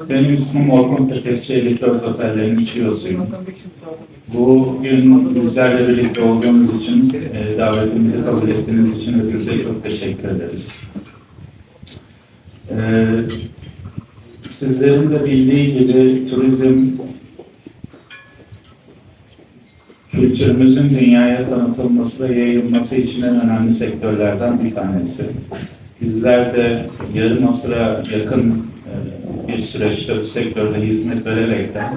Benim ismim Orkun Petekçi, Elitört Oteller'in CEO'suyum. Bugün bizlerle birlikte olduğumuz için, e, davetimizi kabul ettiğiniz için hepinize çok teşekkür ederiz. E, sizlerin de bildiği gibi turizm kültürümüzün dünyaya tanıtılması ve yayılması için en önemli sektörlerden bir tanesi. Bizler de yarım asıra yakın bir süreçte bu sektörde hizmet vererekten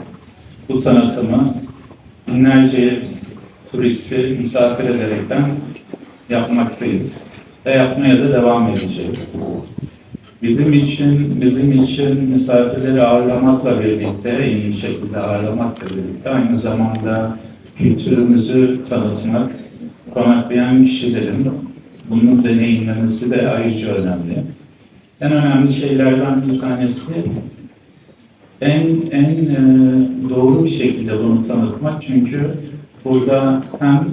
bu tanıtımı binlerce turisti misafir ederekten yapmaktayız ve yapmaya da devam edeceğiz. Bizim için, bizim için misafirleri ağırlamakla birlikte, en iyi şekilde ağırlamakla birlikte aynı zamanda kültürümüzü tanıtmak, konaklayan kişilerin bunu deneyimlemesi de ayrıca önemli. En önemli şeylerden bir tanesi en en e, doğru bir şekilde bunu tanıtmak çünkü burada hem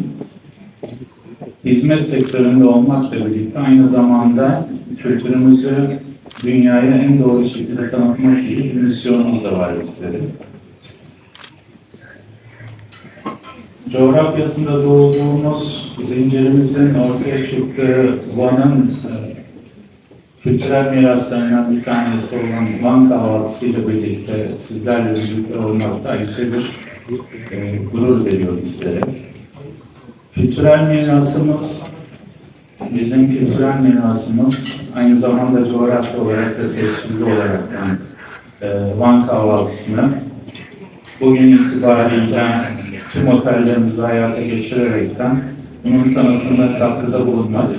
hizmet sektöründe olmakla birlikte aynı zamanda kültürümüzü dünyaya en doğru şekilde tanıtmak gibi bir misyonumuz da var bizlerin. Coğrafyasında doğduğumuz zincirimizin ortaya çıktığı Van'ın e, kültürel miraslarından bir tanesi olan Van kahvaltısı ile birlikte sizlerle birlikte olmak da ayrıca bir e, gurur veriyor bizlere. Kültürel mirasımız, bizim kültürel mirasımız aynı zamanda coğrafya olarak da tescilli olarak yani, e, Van kahvaltısını bugün itibariyle tüm otellerimizde hayata geçirerekten bunun tanıtımına katkıda bulunmak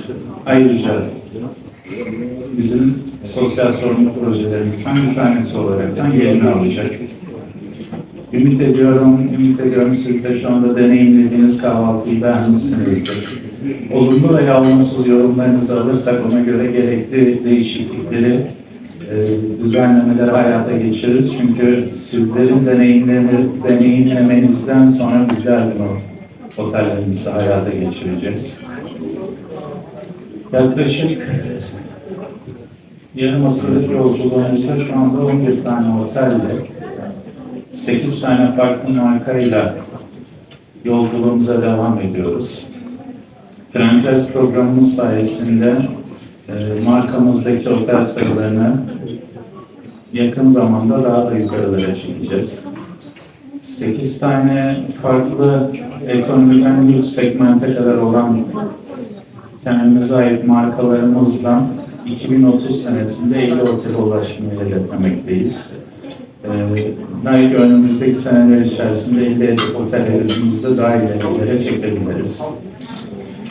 ayrıca bizim sosyal sorumluluk projelerimizden bir tanesi olaraktan yerini alacak. Ümit ediyorum, ümit ediyorum siz de şu anda deneyimlediğiniz kahvaltıyı beğenmişsinizdir. Olumlu veya olumsuz yorumlarınızı alırsak ona göre gerekli değişiklikleri, e, düzenlemeleri hayata geçiririz. Çünkü sizlerin deneyimlemenizden sonra bizler bunu otellerimizi hayata geçireceğiz. Yaklaşık yarım asırlık yolculuğumuzda şu anda 11 tane otelle 8 tane farklı markayla yolculuğumuza devam ediyoruz. Franchise programımız sayesinde e, markamızdaki otel sayılarını yakın zamanda daha da yukarılara çekeceğiz. 8 tane farklı ekonomiden lüks segmente kadar olan kendimize ait markalarımızla 2030 senesinde 50 otele ulaşmayı hedeflemekteyiz. Ee, belki önümüzdeki seneler içerisinde 50 otel hedefimizde daha ilerilere çekebiliriz.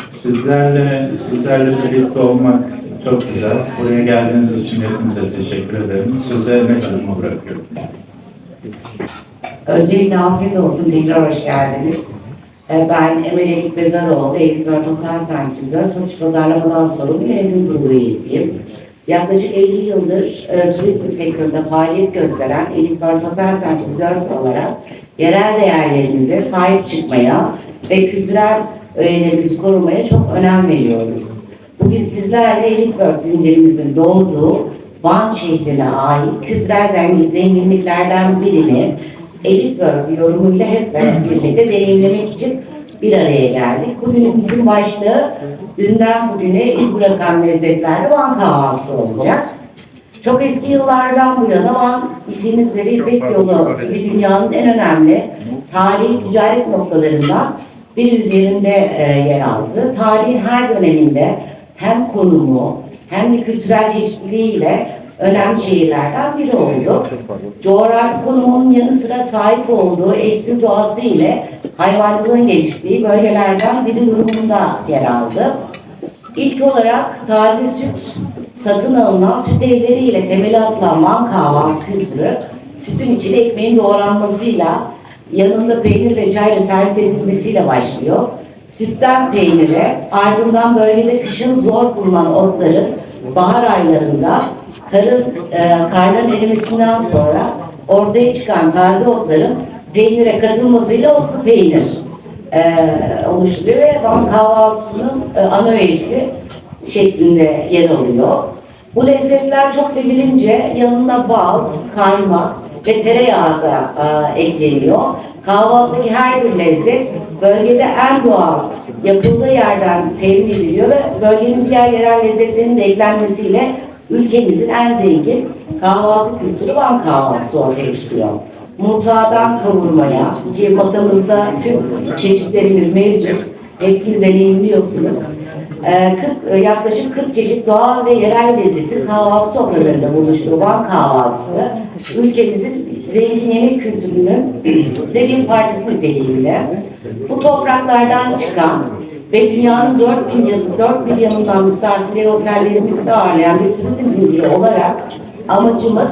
Sizlerle, sizlerle birlikte olmak çok güzel. Buraya geldiğiniz için hepinize teşekkür ederim. Sözü Emek Hanım'a bırakıyorum. Öncelikle afiyet olsun, tekrar hoş geldiniz. Ee, Ben Emel Elik Bezaroğlu, World Hotel Center'da satış pazarlamadan sorumlu yönetim kurulu üyesiyim. Yaklaşık 50 yıldır e, turizm sektöründe faaliyet gösteren World Hotel Center olarak yerel değerlerimize sahip çıkmaya ve kültürel öğelerimizi korumaya çok önem veriyoruz. Bugün sizlerle Elite World zincirimizin doğduğu Van şehrine ait kültürel zengin- zenginliklerden birini Elite World yorumuyla hep birlikte deneyimlemek için bir araya geldik. Bugünümüzün başlığı dünden bugüne iz bırakan lezzetlerle Van kahvaltısı olacak. Çok eski yıllardan bu yana Van bildiğiniz üzere İpek yolu gibi dünyanın en önemli tarihi ticaret noktalarından biri üzerinde e, yer aldı. Tarihin her döneminde hem konumu hem de kültürel çeşitliliğiyle önemli şehirlerden biri oldu. Coğrafi konumunun yanı sıra sahip olduğu eşsiz doğası ile hayvancılığın geliştiği bölgelerden biri durumunda yer aldı. İlk olarak taze süt satın alınan süt evleriyle temeli atılan Van kahvaltı kültürü sütün içine ekmeğin doğranmasıyla yanında peynir ve çayla servis edilmesiyle başlıyor. Sütten peynire, ardından bölgede kışın zor bulunan otların bahar aylarında karın, e, karların erimesinden sonra ortaya çıkan taze otların peynire katılmasıyla otlu peynir e, oluşturuyor ve Van kahvaltısının e, ana öğesi şeklinde yer alıyor. Bu lezzetler çok sevilince yanına bal, kaymak ve tereyağı da e, ekleniyor. Kahvaltıdaki her bir lezzet bölgede en doğal yapıldığı yerden temin ediliyor ve bölgenin diğer yerel lezzetlerinin de eklenmesiyle ülkemizin en zengin kahvaltı kültürü Van kahvaltısı ortaya çıkıyor. Murtağdan kavurmaya ki masamızda tüm çeşitlerimiz mevcut. Hepsini deneyimliyorsunuz. Ee, 40, e, yaklaşık 40 çeşit doğal ve yerel lezzetin kahvaltı sofralarında buluştuğu Van kahvaltısı ülkemizin zengin yemek kültürünün de bir parçası niteliğiyle bu topraklardan çıkan ve dünyanın dört bin, yan- dört bin yanından misafirleri otellerimizde ağırlayan bir turizm zinciri olarak amacımız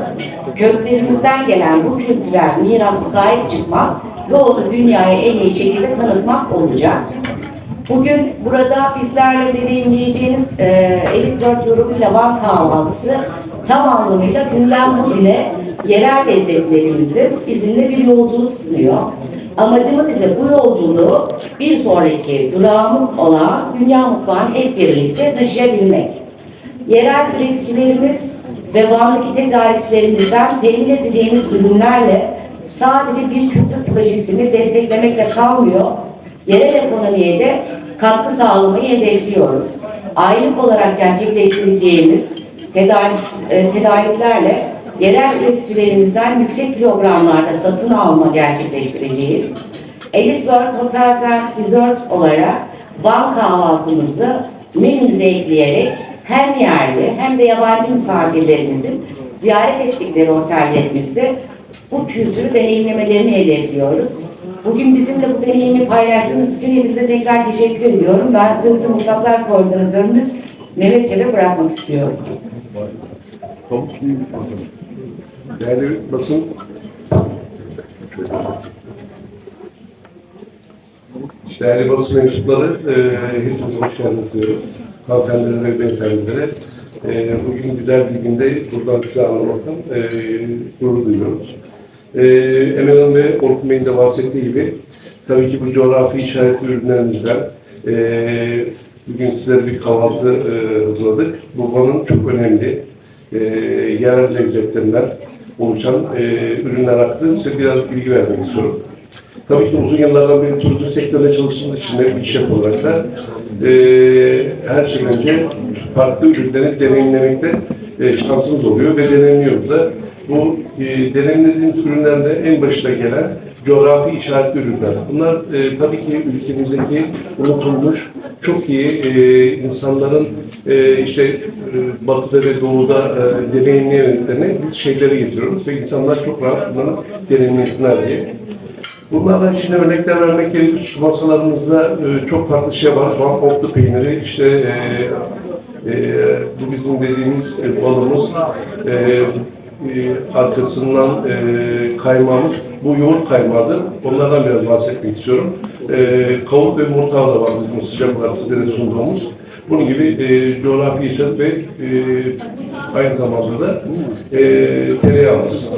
köklerimizden gelen bu kültürel mirasa sahip çıkmak ve onu dünyaya en iyi şekilde tanıtmak olacak. Bugün burada bizlerle deneyimleyeceğiniz e, Elit 4 yorumuyla Van kahvaltısı tam anlamıyla günden bugüne yerel lezzetlerimizin izinde bir yolculuk sunuyor. Amacımız ise bu yolculuğu bir sonraki durağımız olan dünya mutfağını hep birlikte taşıyabilmek. Yerel üreticilerimiz ve Van'daki tedarikçilerimizden temin edeceğimiz ürünlerle sadece bir kültür projesini desteklemekle kalmıyor, yerel ekonomiye de katkı sağlamayı hedefliyoruz. Aylık olarak gerçekleştireceğimiz tedarik, e, tedariklerle yerel üreticilerimizden yüksek kilogramlarda satın alma gerçekleştireceğiz. Elite World Hotels and Resorts olarak Van kahvaltımızı menümüze ekleyerek hem yerli hem de yabancı misafirlerimizin ziyaret ettikleri otellerimizde bu kültürü deneyimlemelerini hedefliyoruz. Bugün bizimle bu deneyimi paylaştığınız için hepinize tekrar teşekkür ediyorum. Ben sözü mutfaklar koordinatörümüz Mehmet Çelik'e bırakmak istiyorum. Değerli basın, değerli basın mensupları, e, hepiniz hoş geldiniz diyorum. Hanımefendilere ve beyefendilere. E, bugün güzel bir günde buradan size anlamaktan e, gurur duyuyoruz. E, Emel Hanım ve Orkun Bey'in de bahsettiği gibi, tabii ki bu coğrafi işaretli ürünlerimizden e, bugün sizlere bir kahvaltı e, hazırladık. Bu Van'ın çok önemli e, yerel lezzetlerinden oluşan e, ürünler hakkında size biraz bilgi vermek istiyorum. Tabii ki uzun yıllardan beri turizm sektöründe çalıştığımız için de bir şef olarak da e, her şeyden önce farklı ürünleri deneyimlemekte e, şansımız oluyor ve deneyimliyoruz da. Bu e, deneyimlediğimiz ürünlerde en başına gelen coğrafi işaretli ürünler. Bunlar e, tabii ki ülkemizdeki unutulmuş çok iyi e, insanların e, işte e, batıda ve doğuda e, deneyimleyemediklerini biz şeyleri getiriyoruz ve insanlar çok rahat bunları deneyimlesinler diye. Bunlardan şimdi örnekler vermek gerekirse şu masalarımızda e, çok farklı şey var. Van otlu peyniri, işte e, e, bu bizim dediğimiz e, balımız, e, e, arkasından e, kaymağımız, bu yoğurt kaymağıdır. Onlardan biraz bahsetmek istiyorum. E, kavuk ve murtağı da var bizim sıcaklar sizlere sunduğumuz. Bunun gibi e, coğrafi yaşadık ve e, aynı zamanda da e, tereyağımız.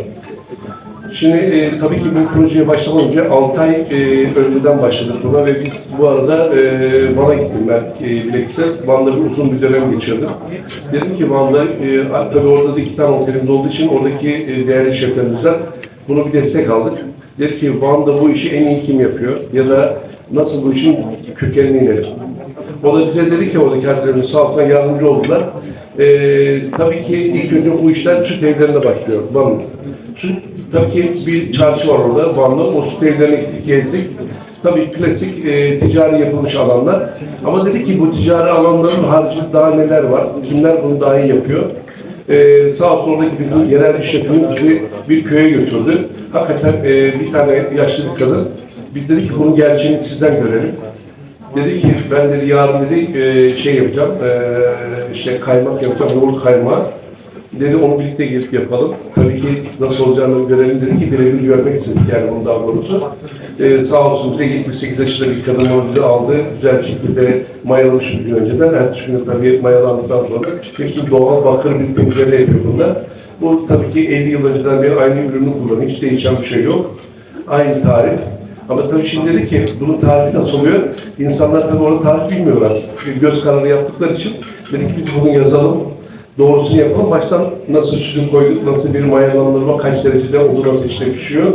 Şimdi e, tabii ki bu projeye başlamadan önce 6 ay e, önceden başladık buna ve biz bu arada e, Van'a gittim ben e, bilekse. Van'da bir uzun bir dönem geçirdim. Dedim ki Van'da, e, tabii orada da iki tane otelimiz olduğu için oradaki e, değerli şeflerimizden bunu bir destek aldık. Dedi ki Van'da bu işi en iyi kim yapıyor ya da nasıl bu işin kökenini inelim. O da bize dedi ki oradaki harclarımız sağ yardımcı oldular. Ee, tabii ki ilk önce bu işler süt evlerinde başlıyor. Van'ın. Süt, tabii ki bir çarşı var orada Van'da. O süt evlerine gittik, gezdik. Tabii klasik e, ticari yapılmış alanlar. Ama dedi ki bu ticari alanların haricinde daha neler var? Kimler bunu daha iyi yapıyor? Ee, sağ olsun oradaki bir yerel bir şefimiz bizi bir köye götürdü. Hakikaten e, bir tane yaşlı bir kadın. Biz dedik ki bunun gerçeğini sizden görelim. Dedi ki ben dedi yarın dedi e, şey yapacağım, e, işte kaymak yapacağım, yoğurt kaymağı. Dedi onu birlikte gelip yapalım. Tabii ki nasıl olacağını görelim dedi ki birebir görmek istedik yani bunu daha doğrusu. E, sağ olsun bize 78 yaşında bir kadın bize aldı. Güzel bir şekilde mayalamış bir gün önceden. Ertesi gün tabii mayalandıktan sonra hepsi doğal bakır bir tencere yapıyor bunda. Bu tabii ki 50 yıl önceden beri aynı ürünü kullanıyor. Hiç değişen bir şey yok. Aynı tarif. Ama tabii şimdi dedi ki bunun tarifi nasıl oluyor? İnsanlar tabii orada tarif bilmiyorlar. Bir Göz kararı yaptıkları için dedik ki biz bunu yazalım. doğrusunu yapalım. Baştan nasıl sütü koyduk, nasıl bir mayalandırma, kaç derecede odun ateşte pişiyor.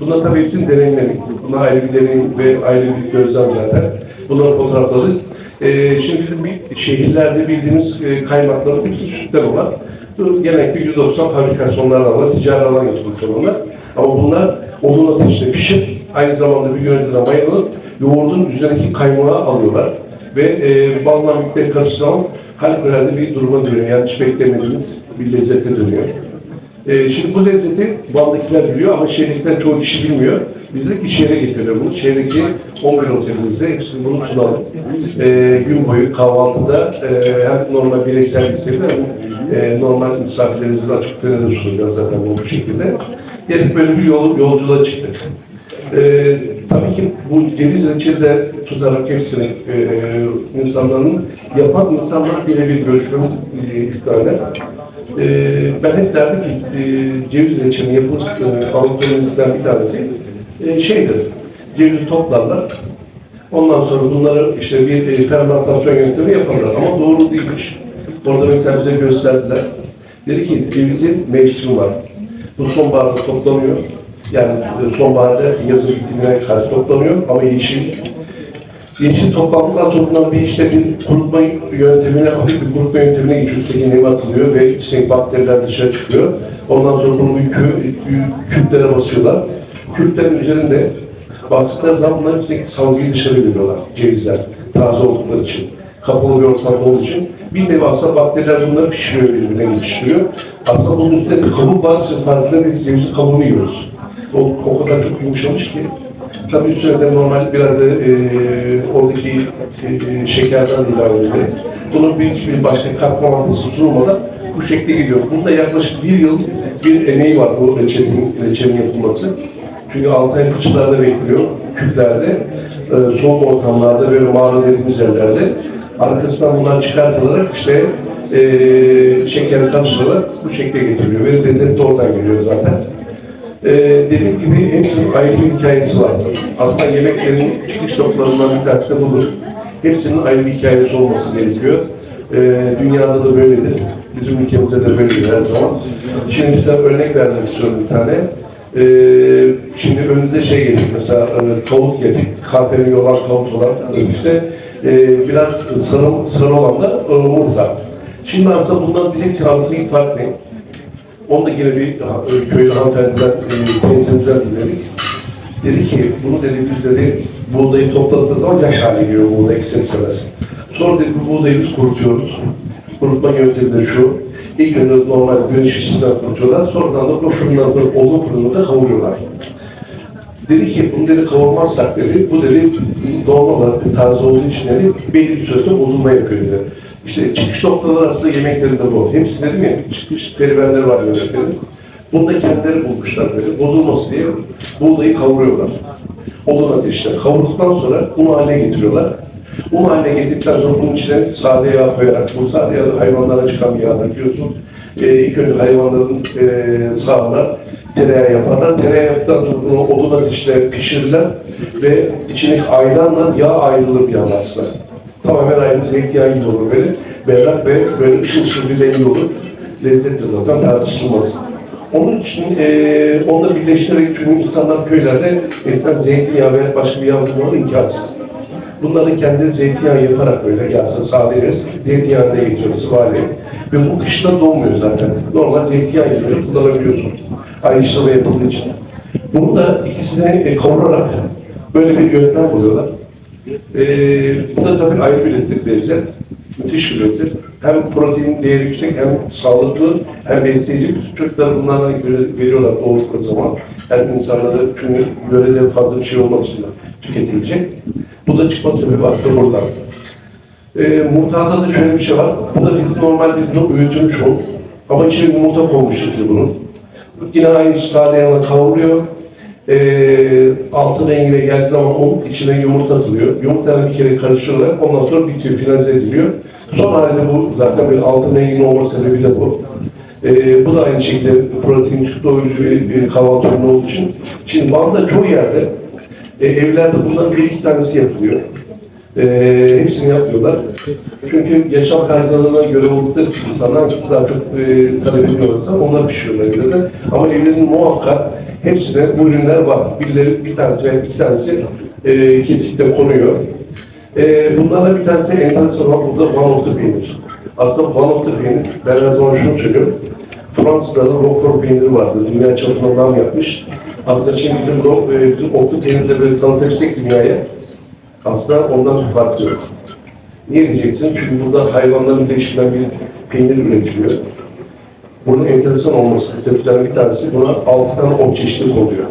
Bunlar tabii hepsini deneyimledik. Bunlar ayrı bir deneyim ve ayrı bir gözlem zaten. Bunların fotoğrafları. Ee, şimdi bizim şehirlerde bildiğimiz e, kaymakların hepsi sütten olan. Genellikle 190 fabrikasyonlardan olan, ticari alan yapılmış olanlar. Ama bunlar odun ateşte pişip aynı zamanda bir yönetimde mayalanıp yoğurdun üzerindeki kaymağı alıyorlar. Ve e, balla birlikte karıştıran harikulade bir duruma dönüyor. Yani hiç beklemediğimiz bir lezzete dönüyor. E, şimdi bu lezzeti baldakiler biliyor ama şehirdekiler çoğu kişi bilmiyor. Biz dedik ki şehre getirelim bunu. Şehirdeki 11 otelimizde hepsini bunu sunalım. E, gün boyu kahvaltıda e, hem normal bireysel listede hem e, normal misafirlerimizin açık büfede de sunacağız zaten bu şekilde. Gelip böyle bir yol, yolculuğa çıktık. Ee, tabii ki bu ceviz reçelde tutarak hepsini e, insanların yapan insanlar birebir görüşmemiz e, istiyorlar. E, ben hep derdim ki e, ceviz reçelinin yapılış e, bir tanesi e, şeydir. Cevizi toplarlar. Ondan sonra bunları işte bir e, fermentasyon yöntemi yaparlar ama doğru değilmiş. Orada mesela bize gösterdiler. Dedi ki cevizin mevsimi var. Bu sonbaharda toplanıyor. Yani e, sonbaharda yazın bitimine karşı toplanıyor ama yeşil Yeşil toplantıdan sonra bir işte bir kurutma yöntemine, hafif bir kurutma yöntemine. Üstteki nemi atılıyor ve içindeki bakteriler dışarı çıkıyor. Ondan sonra bunu bir kü, bir küplere basıyorlar. Küplerin üzerinde bastıkları zaman bunların içindeki salgıyı dışarı veriyorlar. Cevizler, taze oldukları için. Kapalı bir ortam olduğu için. Bir nevi bakteriler bunları pişiriyor birbirine geçiştiriyor. Aslında bunun üstünde var. Siz farkında değilsiniz. Cevizin kabuğunu yiyoruz. O, o kadar çok yumuşamış ki. Tabii üstüne de normal biraz da e, oradaki e, şekerden ilave ediyor. Bunun bir, bir başka katma maddesi sunulmadan bu şekilde gidiyor. Bunda yaklaşık bir yıl bir emeği var bu reçetin, reçetin yapılması. Çünkü altı ay fıçılarda bekliyor, küplerde, e, soğuk ortamlarda, böyle mağara dediğimiz yerlerde. Arkasından bunlar çıkartılarak işte e, şekeri karıştırılarak bu şekilde getiriliyor. Ve lezzet de oradan geliyor zaten. Ee, dediğim gibi hepsinin ayrı bir hikayesi var. Aslında yemeklerin çıkış noktalarından bir tanesi budur. Hepsinin ayrı bir hikayesi olması gerekiyor. Ee, dünyada da böyledir. Bizim ülkemizde de böyledir her zaman. Şimdi size örnek vermek istiyorum bir tane. Ee, şimdi önünüze şey gelir, mesela e, tavuk yedik, kahverengi olan tavuk olan işte e, biraz sarı, sarı olan da e, murta. Şimdi aslında bundan direkt arasındaki fark ne? Onu da yine bir ha- köylü hanımefendiden, e, teyzemizden dinledik. Dedi ki, bunu dedi biz dedi, buğdayı topladıkları zaman yaş hale geliyor buğday ister. Sonra dedi bu buğdayı biz kurutuyoruz. Kurutma yöntemi de şu. İlk önce normal güneş ışığından kurutuyorlar. Sonradan da bu fırından, bu odun fırınında kavuruyorlar. Dedi ki bunu dedi kavurmazsak dedi, bu dedi doğal olarak taze olduğu için dedi belli bir sürede bozulma yapıyor dedi. İşte çıkış noktaları aslında yemeklerinde bu. Hepsi dedim ya çıkış serüvenleri var yemeklerin. Bunu da kendileri bulmuşlar dedi. Bozulması diye buğdayı kavuruyorlar. Odun ateşte. Kavurduktan sonra un haline getiriyorlar. Un haline getirdikten sonra bunun içine sade yağ koyarak, bu sade yağ hayvanlara çıkan bir yağdır biliyorsunuz. Ee, ilk önce hayvanların e, sağlar, tereyağı yaparlar. Tereyağı yaptıktan sonra bunu odun ateşte pişirirler ve içindeki ayranla yağ ayrılır bir aslında. Tamamen aynı zeytinyağı gibi olur böyle. Berrak ve böyle ışıl ışıl bir rengi olur. Lezzetli zaten tartışılmaz. Onun için eee onu da birleştirerek çünkü insanlar köylerde eskiden zeytinyağı veya başka bir yağ bulmaları imkansız. Bunları kendi zeytinyağı yaparak böyle gelsin sade zeytinyağına geçiyor sıvali. Ve bu kıştan donmuyor zaten. Normal zeytinyağı yapıyor, kullanabiliyorsunuz. Aynı işleme yapıldığı için. Bunu da ikisini e, kavurarak böyle bir yöntem buluyorlar. Ee, bu da tabii ayrı bir lezzet, lezzet. Müthiş bir lezzet. Hem protein değeri yüksek, hem sağlıklı, hem besleyici. Çocuklar bunlardan veri- veriyorlar doğurdukları zaman. Hem insanlara çünkü yörede fazla bir şey olmak için tüketilecek. Bu da çıkma sebebi aslında buradan. Ee, muhtarda da şöyle bir şey var. Bu da biz normal biz bunu öğütülmüş un. Ama içine yumurta konmuştuk bunun. Yine aynı yanına kavruluyor. Ee, altın rengine geldiği zaman onun içine yumurta atılıyor. Yumurtayla bir kere karıştırıyorlar. Ondan sonra bitiyor, finalize ediliyor. Son halinde bu zaten böyle altın renginin olma sebebi de bu. Ee, bu da aynı şekilde protein doyurucu bir, bir kahvaltı olduğu için. Şimdi Van'da çoğu yerde e, evlerde bunların bir iki tanesi yapılıyor. Ee, hepsini yapmıyorlar. Çünkü yaşam tarzlarına göre oldukları insanlar daha çok e, talep ediyorlarsa onlar pişiyorlar evde. Ama evlerin muhakkak hepsine bu ürünler var. Birileri bir tanesi veya iki tanesi e, kesinlikle konuyor. E, bunlardan bir tanesi enteresan olan burada Van Otlu peynir. Aslında Van Otlu peynir, ben her zaman şunu söylüyorum. Fransızların Roquefort peyniri vardı. Dünya çapında nam yapmış. Aslında şimdi bizim, bizim otlu peynirde böyle tanıtacak dünyaya aslında ondan bir farkı yok. Niye diyeceksin? Çünkü burada hayvanların değişilen bir peynir üretiliyor. Bunun enteresan olması sebeplerinden bir tanesi buna altı tane ot çeşidi oluyor.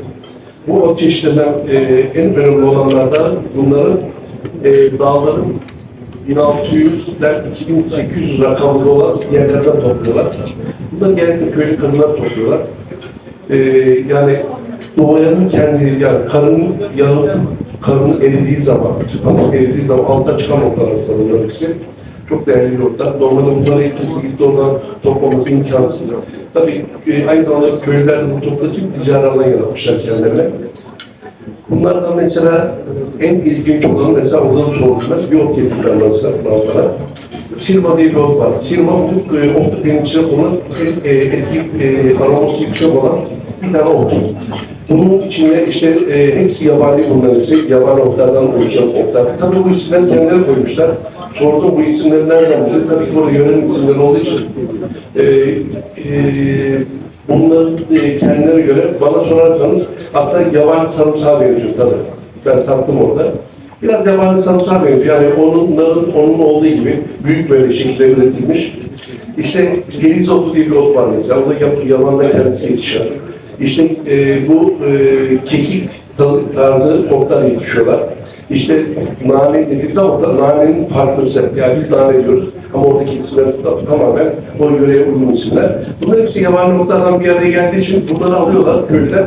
Bu ot çeşitlerinden e, en önemli olanlardan bunların e, dağların 1600'den 2800 rakamlı olan yerlerden topluyorlar. Bunları genellikle köylü kadınlar topluyorlar. E, yani doğayanın kendi yani karının yanıp karının eridiği zaman, ama eridiği zaman altta çıkan otlar aslında ikisi. Çok değerli bir otlar. Normalde bunları kez gitti oradan toplaması imkansız. Tabii e, aynı zamanda köylüler de bu toplayıcı ticari alan yaratmışlar kendilerine. Bunlardan mesela en ilginç olanı mesela oradan sorduğumda bir ot getirdiler mesela. Silva diye bir ot var. Silva bu e, ot peynir içine konan en, e, etki e, aroması yüksek olan bir tane ot. Bunun içine işte e, hepsi yabani bunların hepsi yabani otlardan oluşan otlar. Tabii bu isimleri kendileri koymuşlar. Sordum bu isimleri nereden bulacağız? Tabii ki burada yörenin isimleri olduğu için e, e, bunları e, kendilerine göre bana sorarsanız aslında yabani sarımsağa benziyor tabii. Ben tattım orada. Biraz yabani sarımsağa benziyor. Yani onların, onun olduğu gibi büyük böyle şekilde üretilmiş. İşte geliz otu diye bir ot var mesela. O da yab- yabanda kendisi yetişen. İşte e, bu e, kekik tarzı otlar yetişiyorlar. İşte nane dedik ama da nanenin farklısı. Yani biz nane diyoruz ama oradaki isimler tamamen o yöreye uygun isimler. Bunlar hepsi yabani otlardan bir araya geldiği için bunları alıyorlar köylüler.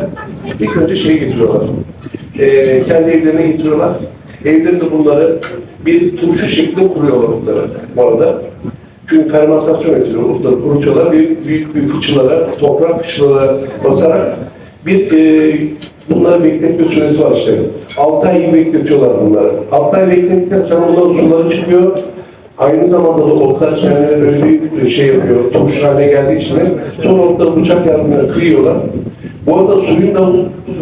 İlk önce şey getiriyorlar. E, kendi evlerine getiriyorlar. Evlerinde bunları bir turşu şeklinde kuruyorlar otları bu arada. Çünkü fermentasyon ediyor, kurutuyorlar. Bir büyük bir fıçılara, toprak fıçılara basarak bir e, bunları bekletme süresi var işte. 6 ay bekletiyorlar bunları. 6 ay beklettikten sonra onların suları çıkıyor. Aynı zamanda da otlar kendine böyle bir şey yapıyor. Turşu haline geldiği için sonra otları bıçak yardımıyla kıyıyorlar. Bu arada suyun da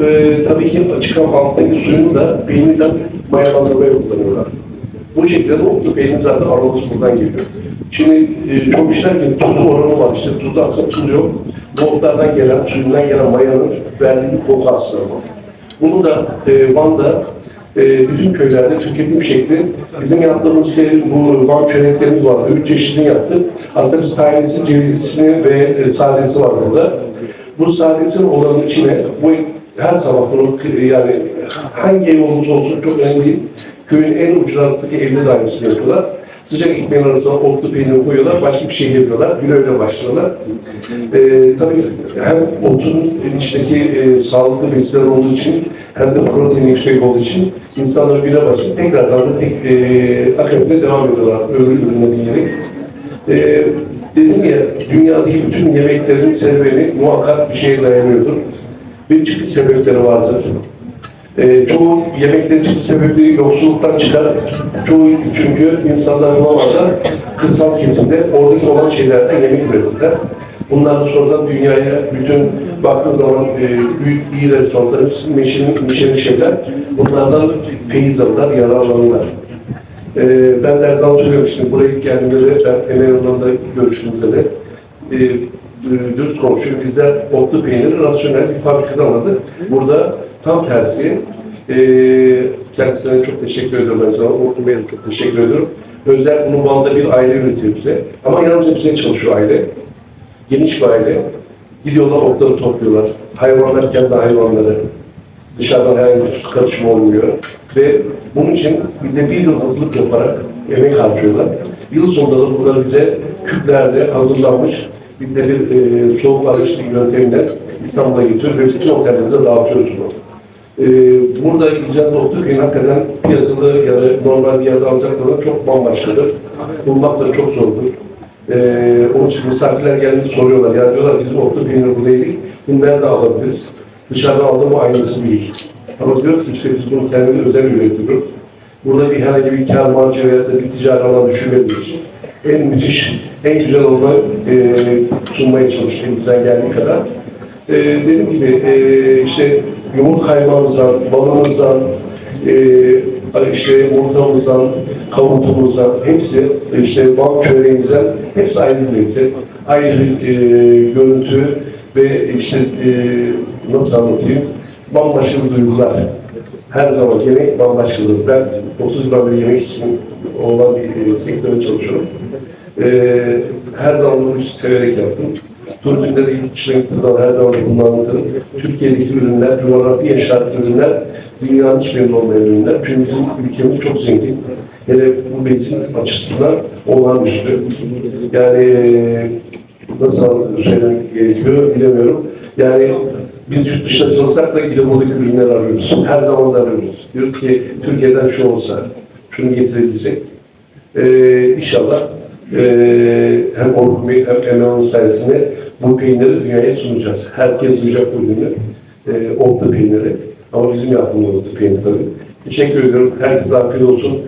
e, tabii ki çıkan alttaki suyunu da peynirden mayalandırmaya kullanıyorlar. Bu şekilde de otlu peynir zaten aroması buradan geliyor. Şimdi e, çok işler ki tuz oranı var işte tuzda aslında tuz yok. Bu otlardan gelen, suyundan gelen mayanın verdiği bir koku aslında bu. Bunu da e, Van'da e, bütün köylerde tüketim şekli bizim yaptığımız işte bu Van çöreklerimiz vardı. Üç çeşidini yaptık. Aslında biz tanesi, cevizlisini ve e, sadesi var burada. Bu sadesinin olanın içine bu her sabah bunu yani hangi ev olursa olsun çok önemli değil. Köyün en uç arasındaki evde de aynısını yapıyorlar. Sıcak ekmeğin arasına otlu peynir koyuyorlar, başka bir şey yapıyorlar. Güne öyle başlıyorlar. Ee, tabii hem otun içindeki e, sağlıklı besinler olduğu için hem de protein yüksek olduğu için insanlar güne başlayıp tekrardan da tek e, akabinde devam ediyorlar öbür ürünle diyerek. Ee, dedim ya, dünyadaki bütün yemeklerin serüveni muhakkak bir şeye dayanıyordur. Bir çıkış sebepleri vardır. Ee, çoğu yemeklerin sebebi yoksulluktan çıkar. Çoğu çünkü insanlar bulamazlar. Kırsal kesimde oradaki olan şeylerden yemek üretirler. Bunlar da sonradan dünyaya bütün baktığı zaman e, büyük iyi restoranlar, Michelin, Michelin şefler bunlardan feyiz alırlar, yararlanırlar. Ee, ben de her zaman şimdi buraya geldiğimde de ben Emel Hanım'la görüştüğümde de e, e, dürüst konuşuyorum. Bizler otlu peyniri rasyonel bir fabrikadan aldık. Burada tam tersi. E, kendisine çok teşekkür ediyorum ben sana. Otlu Bey'e çok teşekkür ediyorum. Özel bunun bağında bir aile üretiyor bize. Ama yalnızca bize çalışıyor aile. Geniş bir aile. Gidiyorlar otları topluyorlar. Hayvanlar kendi hayvanları. Dışarıdan herhangi bir karışımı olmuyor. Ve bunun için bize bir yıl hazırlık yaparak emek harcıyorlar. Yıl sonunda da bunları bize küplerde hazırlanmış bir de bir e, soğuk arışlık yöntemiyle İstanbul'a getiriyor ve bütün otellerimize dağıtıyoruz bunu. E, burada otlu köyün hakikaten piyasada ya da normal bir yerde alacaklarına çok bambaşkadır. Bulmak da çok zordur. E, onun için misafirler geldiğinde soruyorlar. Ya diyorlar bizim otlu peynir bu değildik. Bunu nerede alabiliriz? Dışarıda aldığım aynısı değil. Ama diyoruz ki işte biz bunu kendimiz özel üretiyoruz. Burada bir herhangi bir kar marjı veya da bir ticari alan düşünmediğimiz en müthiş, en güzel olanı e, sunmaya çalıştık elimizden geldiği kadar. E, dediğim gibi e, işte yoğurt kaymağımızdan, balımızdan, e, işte yumurtamızdan, kavurutumuzdan hepsi işte bal çöreğimizden hepsi ayrı bir lezzet, ayrı bir e, görüntü ve işte e, nasıl anlatayım bambaşka bir duygular. Her zaman yemek bambaşkadır. Ben 30 yıldan beri yemek için olan bir e, sektörde çalışıyorum. E, her zaman bunu severek yaptım. Dışına gittiğim zaman her zaman bunu. Türkiye'deki ürünler, coğrafi yaşayan ürünler, dünyanın hiçbirinde olmayan ürünler. Çünkü ülkemiz çok zengin. Hele bu besin açısından olağanüstü. Yani e, nasıl söylemek gerekiyor bilemiyorum. Yani biz yurt dışına çalışsak da gidip buradaki ürünleri arıyoruz. Her zaman da arıyoruz. Diyoruz ki Türkiye'den şu olsa, şunu getirebilsek. Ee, inşallah hem Orkun Bey hem Emre Hanım sayesinde bu peyniri dünyaya sunacağız. Herkes duyacak bu ürünü. Ee, otlu peyniri. Ama bizim yaptığımız otlu peynir tabii. Teşekkür ediyorum. Herkese afiyet olsun.